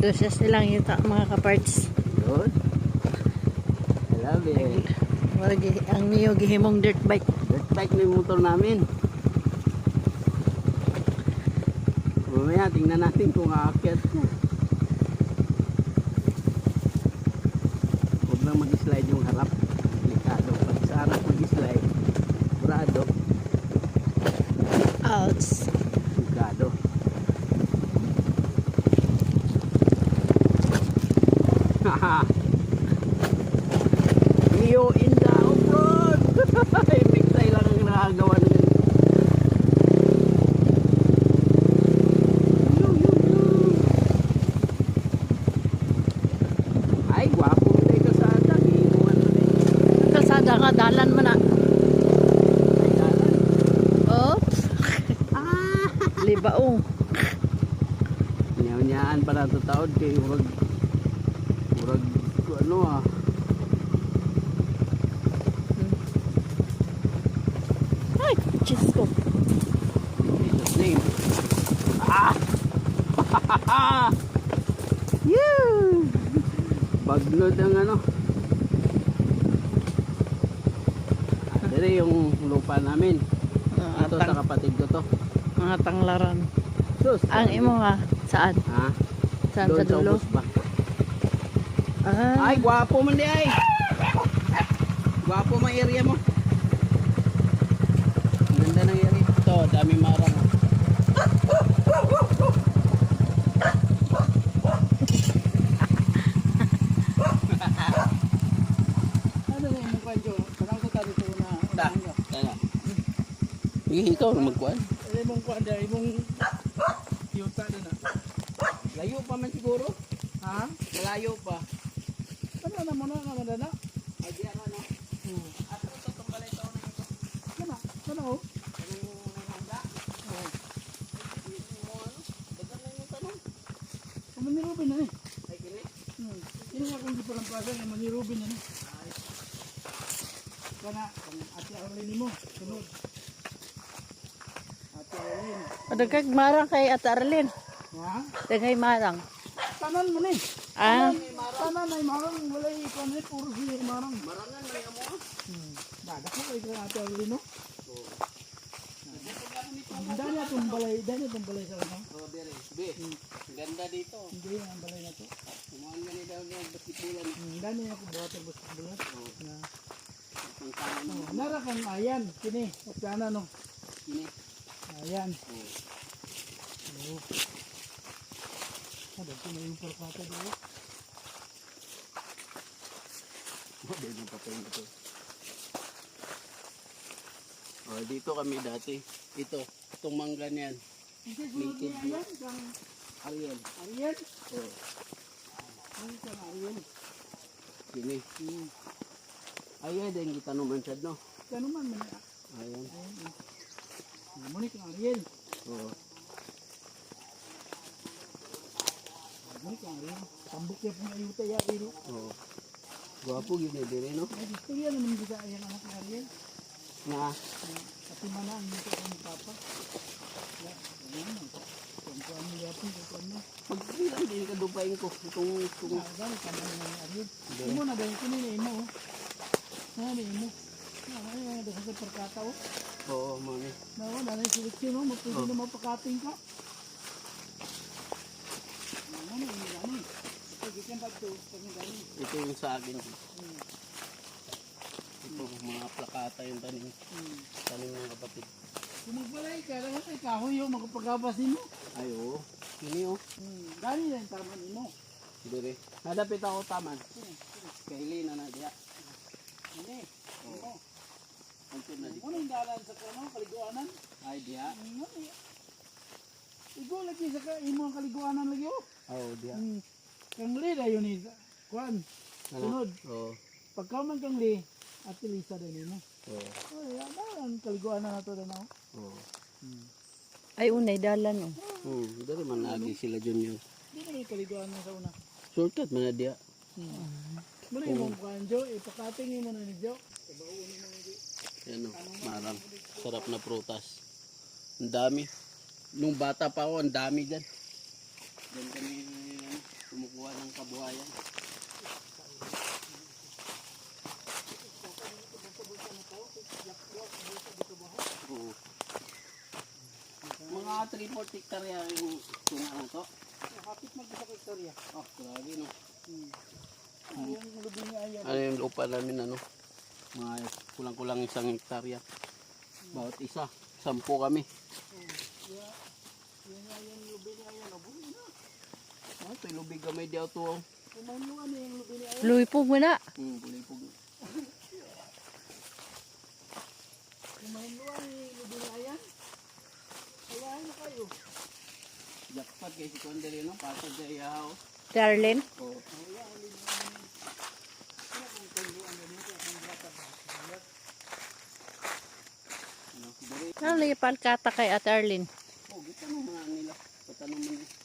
Ito siya silang yuta mga kaparts. Good. I love it. Wala gi- ang niyo gihimong dirt bike. Dirt bike na yung motor namin. Mamaya tingnan natin kung aakyat ko. Huwag lang mag-slide yung harap. Delikado. Pag sa harap mag-slide, burado, Outs. delikado. Haha. Iyo in the off-road! Epic tayo lang ang nakagawa ng Yo, yo, yo. Ay, gwapo mo tayo kasada. Iiwan mo na yun. Kalsada nga dalan mo na. Ay, dalan. Oops. Ah! Libaong. Nyaw-nyaan pa na ito taon kay urag urag ano ah. Ay, Diyos ko. Jesus name. Ah! Yeah bagnod ang ano. Dire yung lupa namin. Mga, ito sa kapatid ko to. mga tanglaran. Sus, Ang imo nga, saan? ha Saan sa dulo? Ah, Ay, gwapo man di ay. Gwapo man area mo. Ganda ng area. Ito, dami marang. Ano na yung kanjo? Parang ko tayo ito na Da. Tala. Sige, ikaw na magkuhan. Ano yung kuwan dahil yung yuta na na. Layo pa man siguro. Ha? Malayo pa. Ano na mo na naman na na? Ay, di ano, no? Hmm. Ato ito, tumbalay ito na ito. Ano? Ano oh? Ano? Dagan na yung tanong. Kamu ni Ruben na eh. Ay, kini? Hmm. Ini nga kung di pa lang plaza yung ni Ruben na eh. Kana, kung ati Arlene mo, sunod. Ati Arlene. Padagkag marang kay Ate Arlene. Ha? Dagay marang. Tanan mo ni. Ah, Tanan ay marang walay ikon eh, puro siya marang. Marangan na yung mo. Hmm. Daga ko kay ati Arlene no? Dahil na itong balay, dahil na itong balay sa ano? Oh, dire. Be, ganda dito. Hindi ang balay na to. Kumahan ka ni daw ng basketbulan. Hmm, dami ako. Na, Ang kanan mo. oh, nara kang ayan, kini, opyana no. Kini. Ayan. Oh. Oh. Ada ko na yung perkata dito. Oh, dito pa tayo ito. Oh, dito kami dati. Ito, itong mangga niyan. Hindi ni ayan, kang Ariel. Ariel. Oh, Ano kang Ariel? kini. Hmm. Ay, din kita naman siya, no? Kano man man. Ayan. Ayan. Ano mo ni kang Ariel? Oh. Ano Ariel? Tambok niya ayuta ya, Ariel. Oh. Gwapo gini dire, no? Ay, gusto yan naman bisa ayan anak ni Ariel. Na, Pati mana ang nito ko ni Papa. Ya, ano mo? Kung kuan mo yapon, kung kuan mo. pag ilan din ka dupain ko. Itong, itong, Ah, dahil kami ni Ariel. Imo na dahil kini ni imo. Na ni imo. Na ay ay daw sa perkata oh. oo, mami. Na wala na seleksyon oh, mapili na mapakating ka. Ano ni imo gani? Pag ikan ba to, pag gani. Ito yung sa akin. Ito, mga plakata yung tanim. Hmm. Tanim ng kapatid. Kung magbalay ka, lang ay kahoy yung makapagabas nimo. Ay, oo. Kini, oh. Hmm. Gani lang tama nimo. Dire. Nadapit ako taman. Kaili na na diya. Ini. Imo. Anto na. Ano yung dalan sa kano kaliguanan? Ay, diya. Ano ni? Igo lagi sa ka imo ang kaliguanan lagi oh. Oo, diya. Hmm. Kang li dayon ni kuan. Ano? Sunod. Oo. Pagka man kang li, at Lisa din mo. Oo. Ay, ano ang kaliguanan na to na ako. Oo. ay unay dalan oh. Hmm, dari man lagi sila dyan yun. Hindi na yung kaliguanan sa una. Shortcut man na diya. Hmm. Muna yung mong kuhan, Jo. Ipakating mo na ni Jo. Yan o, marang. Sarap na prutas. Ang dami. Nung bata pa ako, ang dami dyan. Diyan kami, ano, Kumukuha ng kabuhayan. Oo. Mga 3-4 hectare yung tunaan to. Kapit mag-isa ko istorya. Oh, grabe no. Yung lubi niya ayan. Ano yung lupa namin ano? Mga kulang-kulang isang hektarya. Bawat isa. Sampu kami. Yan nga yung lubi niya ayan. Abo na. Oh, ito lubig gamay di auto. Kumain mo ano yung lubi niya. Luipog mo na. Hmm, pulipog. Kumain mo ano yung lubi niya ayan. Ayahin na kayo. Jackpot kay si Kondere no? Pasag sa iyahaw. Darlene. Oh. Ano, dire. Ano lipal kata kay Ate Arlene? Oh, gito mo mga nila. Patanong mo nila.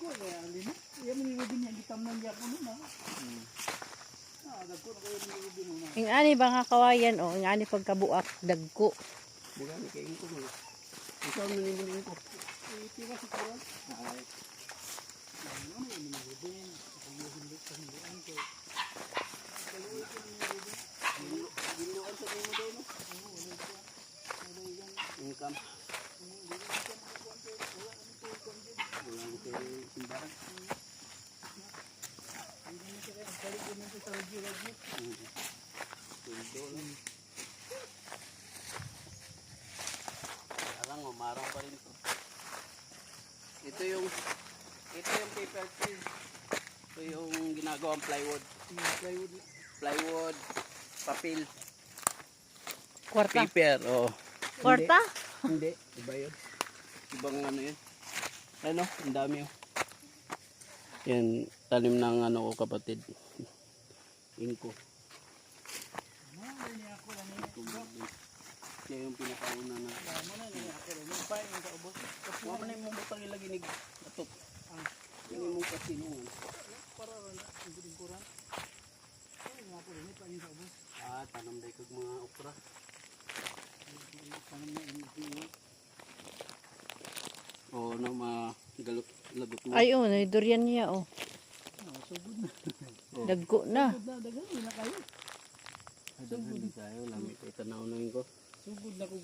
Dagko kaya alin mo. Yan yung lubi niya. Gitamnan niya ko nun ha. Hmm. Ah, dagko na kayo yung lubi nun ha. Ing ani ba nga kawayan o ing ani pagkabuak dagko. Bugani kay Inko mo. Ikaw na ni mo Inko. Itiwa si Kuran. Ay, Ano lubi? Ang hindi sa hindian ko. ginuan simbahan. Tuldo lang. Parang umarang pa rin to. Ito yung ito yung paper tree. Ito yung ginagawang plywood. Plywood. Plywood, papel, Kwarta. paper. Oh. Kwarta? Hindi. Iba yun. Ibang ano yun. Ano? Ang dami yun. Yan. Tanim ng ano ko kapatid. Inko. Siya yung pinakauna na. Mo na yung butang ilaginig. Atok. Yan yung mong kasinungan. Ah, tanam kag mga okra. Oo, na mga galot lagot mo. Ay oh, na durian niya oh. Oh. Dagko na. Dagan na kayo. Sugod tayo, lamig kay tanaw na ko. Sugod na ko.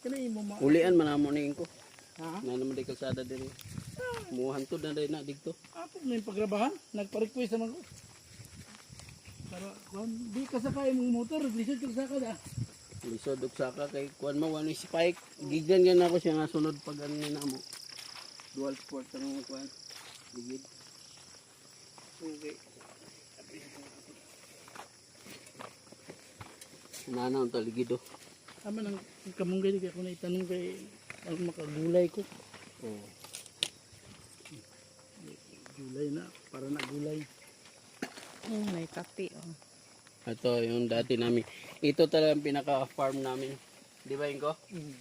Kanay mo ma. Ulian man amo ni ko. Ha? Na naman di kalsada diri. Muhan to na dai na digto. Apo na yung pagrabahan. Nagpa-request naman ko. Para kung di ka sakay mong motor, lisod ka sakay da. Lisod og saka kay kuan mo wani spike. Gigan gan ako siya nga sunod pag ano na mo. Dual sport ang kuan. Ligid. Okay. Nana ang taligid oh. Tama nang kamunggay di ako na itanong kay ang makagulay ko. Oh. Gulay na, para na gulay. Hmm, may kape oh. Ito yung dati namin. Ito talaga ang pinaka-farm namin. Di ba Inko?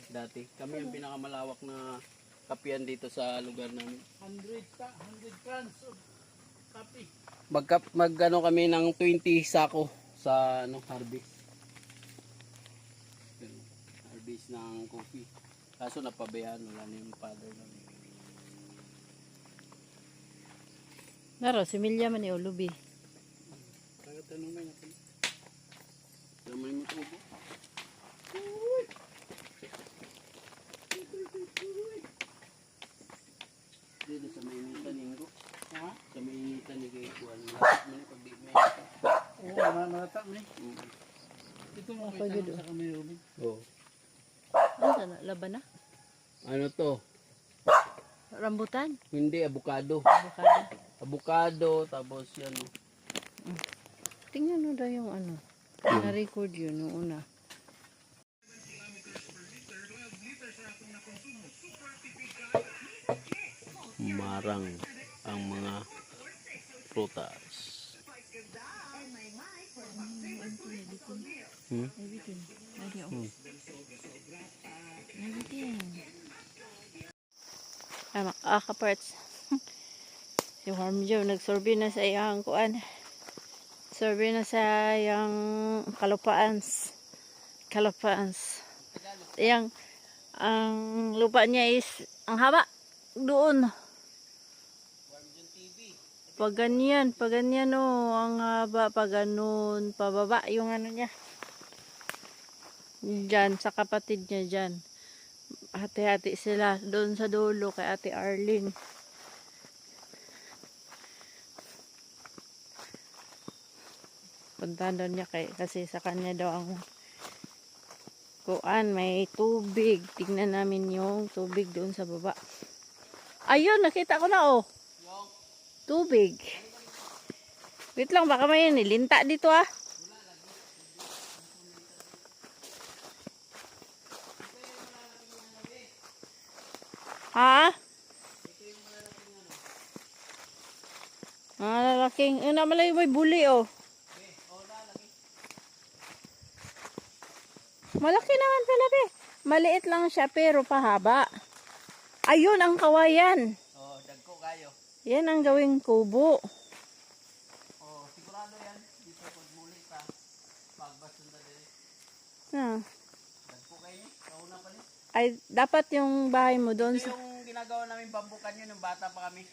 Dati. Kami ang pinakamalawak na kapian dito sa lugar namin. 100 ka, 100 cans of coffee. Mag, mag ano kami ng 20 sako sa ano, harvest. Harvest ng coffee. Kaso napabayaan, wala na yung father namin. Naro, si Milya man ni Ulubi. Tagatanong mo natin. Damay mo tubo. Dito sa may initan linggo. Ha? Sa may initan ni kay Juan. May pag di may. Oo, ma- malata mo ni. Mm. Ito mo kita sa kamay Ruben. Oh. Ano na, laban na? Ano to? Rambutan? Hindi, abukado. Avocado. Abukado, tapos yan. oh. Tingnan mo daw yung ano. Na-record yun noong una. Marang ang mga prutas. Hmm? Everything. Oh. Everything. Ay, makaka-parts. si Warm Joe, nagsorbe na sa iyang kuan. Sorbe na sa iyang kalupaans. Kalupaans. Iyang, ang lupa niya is, ang haba. Doon. Pag ganyan, pag ganyan oh, ang haba, pag ganun, pababa yung ano niya. Diyan, sa kapatid niya dyan. Hati-hati sila doon sa dulo kay Ate Arlene. Puntahan daw niya kay, kasi sa kanya daw ang kuan, may tubig. Tignan namin yung tubig doon sa baba. Ayun, nakita ko na oh. Tubig. Wait lang, baka may nilinta dito ah. Ha? Ah, lalaking. Eh, namalay may buli oh. Malaki naman pala be. Maliit lang siya pero pahaba. Ayun ang kawayan. Oh, dagko kayo. Yan ang gawing kubo. Oh, sigurado yan. Dito pag muli sa pagbasunda din. Ah. Dagko kayo. Kauna pa rin. Ay, dapat yung bahay mo doon Ito yung ginagawa namin bambukan yun nung bata pa kami.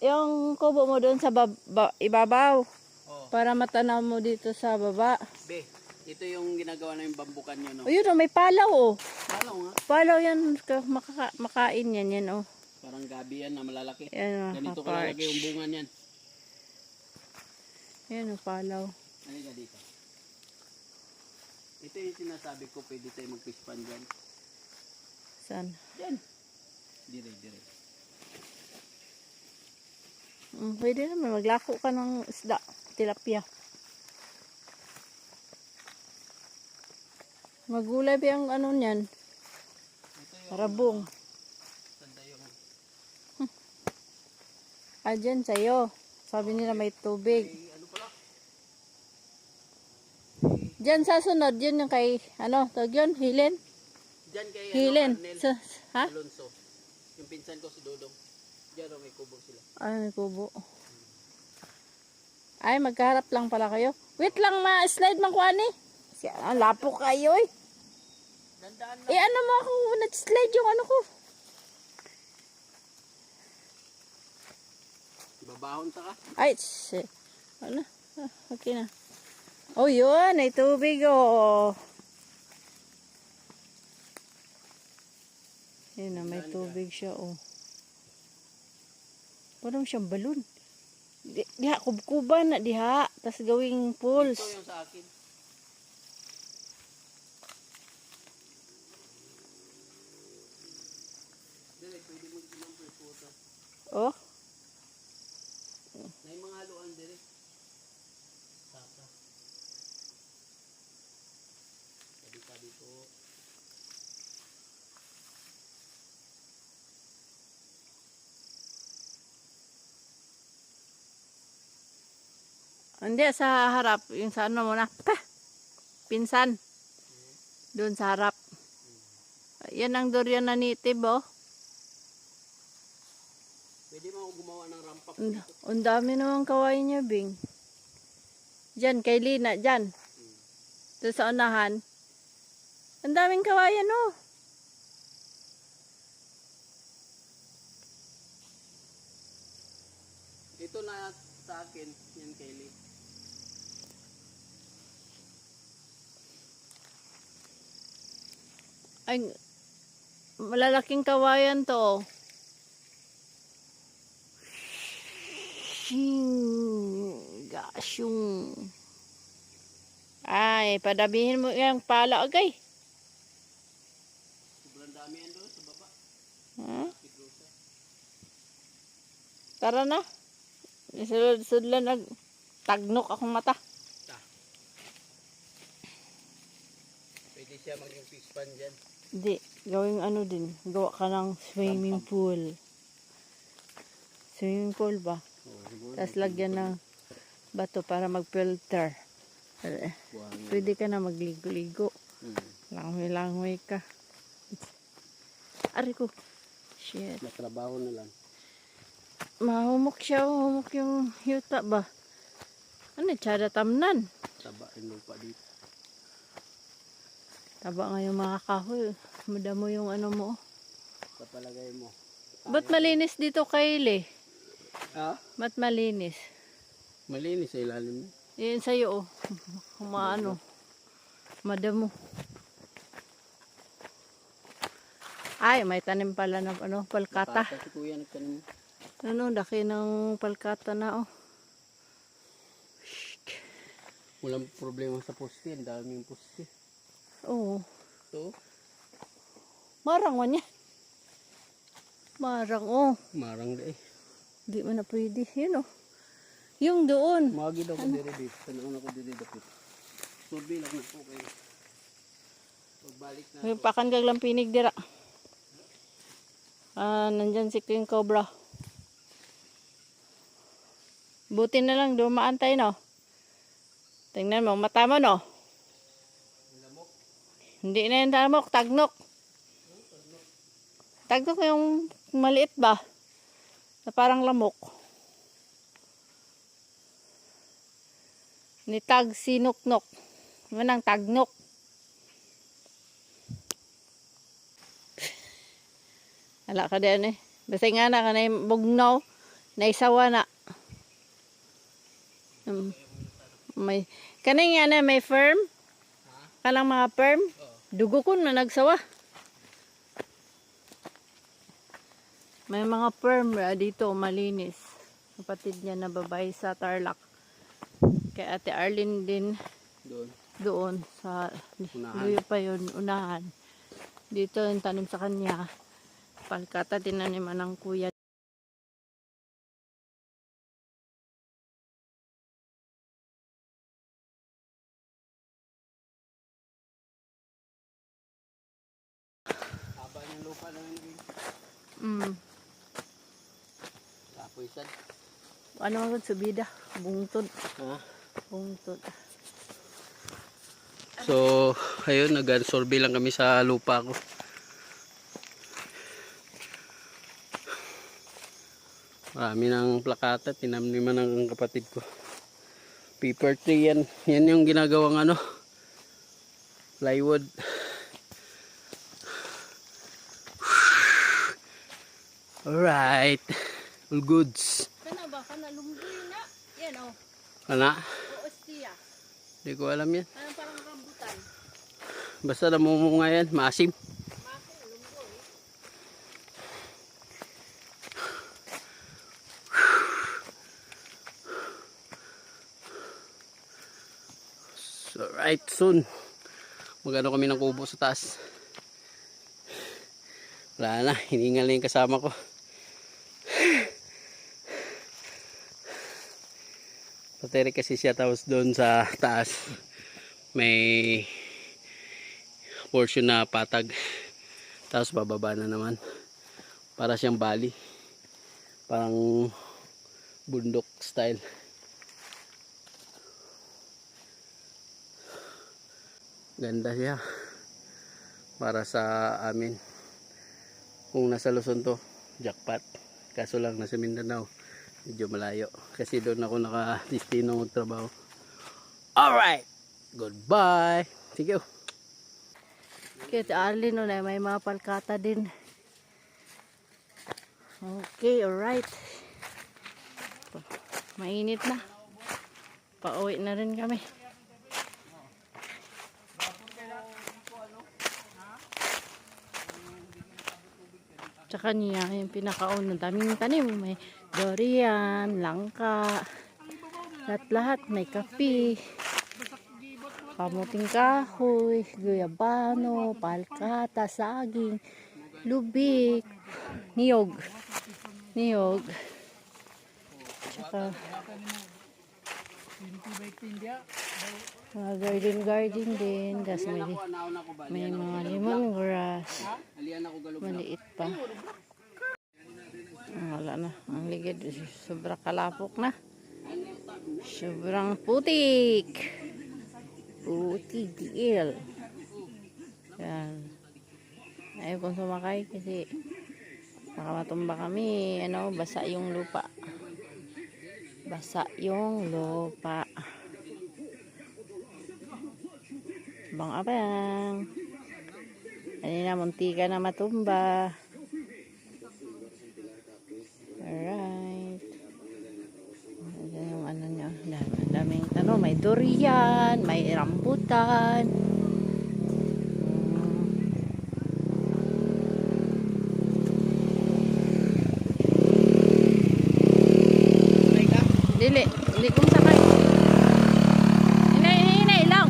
Yung kubo mo doon sa bab- ba- ibabaw. Oh, Para matanaw mo dito sa baba. be. Ito yung ginagawa namin bambukan yun, no? Ayun oh, may palaw oh. Lalo nga. Palaw yan. ka- Makaka- makain yan yan oh. Parang gabi yan na malalaki. Yan oh, Ganito kalalaki yung bunga niyan. Yan oh, palaw. Halika dito. Ito yung sinasabi ko, pwede tayo mag-fish pan dyan. Saan? Dyan. Dire, dire. Mm, pwede naman. Maglako ka ng isda. Tilapia. Magulay ba yung ano niyan? Rabong. yung... Ah, dyan sa'yo. Sabi nila may tubig. Dyan sa sunod, yun yung kay, ano, tawag yun, Hilen? Dyan kay Hilen. ano, Arnel Sa, ha? Alonso. Yung pinsan ko si Dodong. Dyan oh, may kubo sila. Ay, may kubo. Ay, magkaharap lang pala kayo. Wait lang, ma-slide man ko, ani. Siya, ang lapo kayo, eh. Dandaan lang. Eh, ano mo ako, nag-slide yung ano ko. Babahon ta ka. Ay, shit. Ano? Ah, okay na. Oh, yun. Ay tubig, oh. Yun na, may tubig siya, oh. Parang siyang balon. Di, diha, kubkuban na diha. Tapos gawing pools. Ito yung sa akin. Dili, pwede mag-inom po yung puto. Oh, May mga haluan dire. Saka. Pwede pa dito. hindi sa harap. Yung sa ano mo na. Pa! Pinsan. Doon sa harap. Yan ang durian na native, oh. Pwede mo ako gumawa ng rampa Ang dami naman kawain niya, Bing. Diyan, kay Lina, diyan. Doon sa unahan. Ang daming kawayan, oh. Ito na sa akin. Yan Kaylee. Ay, malalaking kawayan to. oh. Shing, gosh, yung... Ay, padabihin mo yung pala agay. Sobrang dami yan doon sa baba. Ha? Pidrosa. Tara na. Sulod-sudlan nag tagnok akong mata. Pwede siya maging fish pan dyan. Hindi, gawing ano din. Gawa ka ng swimming pool. Swimming pool ba? Tapos lagyan ng bato para mag-filter. Eh, Pwede ka na magligo-ligo. Langoy-langoy ka. Ari ko. Shit. Natrabaho na lang. Mahumok siya. Humok yung yuta ba? Ano, tsada tamnan. Taba yung lupa dito. Taba nga yung mga kahoy. Madamo yung ano mo. Sa palagay mo. Ba't malinis dito, Kyle? Ah? Mat malinis. Malinis sa ilalim. Yan sa'yo, oh. Kumaano. Madamo. Ay, may tanim pala ng ano, palkata. Pata si kuya nagtanim. Ano, daki ng palkata na, oh. Walang problema sa poste. Ang daming poste. Oo. So, Marang man yan. Marang, oh. marang na eh. Di mo na pwede. Yun, oh. Yung doon. Magi daw ko dire dito. Tanong ako dire dapit. Lang na po kayo. Pagbalik na. May pakan kag lang pinig dira. Ah, nandyan si King Cobra. Buti na lang dumaan tayo, no? Tingnan mo, mata mo, no? Hindi na yung lamok, tagnok. Tagnok yung maliit ba? Na parang lamok. Ni tag sinuknok. Manang tagnok. Ala ka din eh. Basta nga na ka na yung bugnaw. Naisawa na. Um, may, kanay nga na may firm. Kalang mga firm. Dugo ko na nagsawa. May mga firm ah, dito malinis. Kapatid niya na babae sa Tarlac. Kay Ate Arlene din Doon. doon sa luyo pa yun, unahan. Dito yung tanim sa kanya. Palkata tinaniman ng kuya. Haba ng lupa namin. Mm. Tapoy sad. Ano ang subida? Bungtod. Ha? Bungtod. So, ayun, nag-survey lang kami sa lupa ko. Marami ng plakata, tinamniman ng kapatid ko. Paper tree yan. Yan yung ginagawang ano, plywood. Alright. All goods. Kana ba? Kana lumboy na? Yan ostiya. Hindi ko alam yan. Ano parang rambutan? Basta namumunga yan, masim. So, right soon. Magano kami ng kubo sa taas. Wala na, hiningal na yung kasama ko. Pateri kasi siya tapos doon sa taas. May portion na patag. Tapos bababa na naman. Para siyang bali. Parang bundok style. ganda siya para sa amin kung nasa Luzon to jackpot kaso lang nasa Mindanao medyo malayo kasi doon ako nakadestino magtrabaho alright goodbye sige Kaya si Arlene no, may mga palkata din. Okay, alright. Mainit na. Pauwi na rin kami. Tsaka niya, yung pinakauna, daming tanim. May durian, langka, lahat-lahat. May kapi, kamuting kahoy, guyabano, palkata, saging, lubik, niyog. Niyog. Tsaka mga garden-garden din. Tapos may, may mga ako galog Maliit pa. Ah, wala na. Ang ligid. Sobrang kalapok na. Sobrang putik. Putik diil. Yan. Ayaw kong sumakay kasi baka matumba kami. Ano, basa yung lupa. Basa yung lupa. Bang abang. Kanina muntika na matumba. Durian, may rambutan. Inay, inay, inay lang.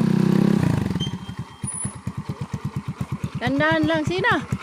Tandaan lang, sina. Ako na.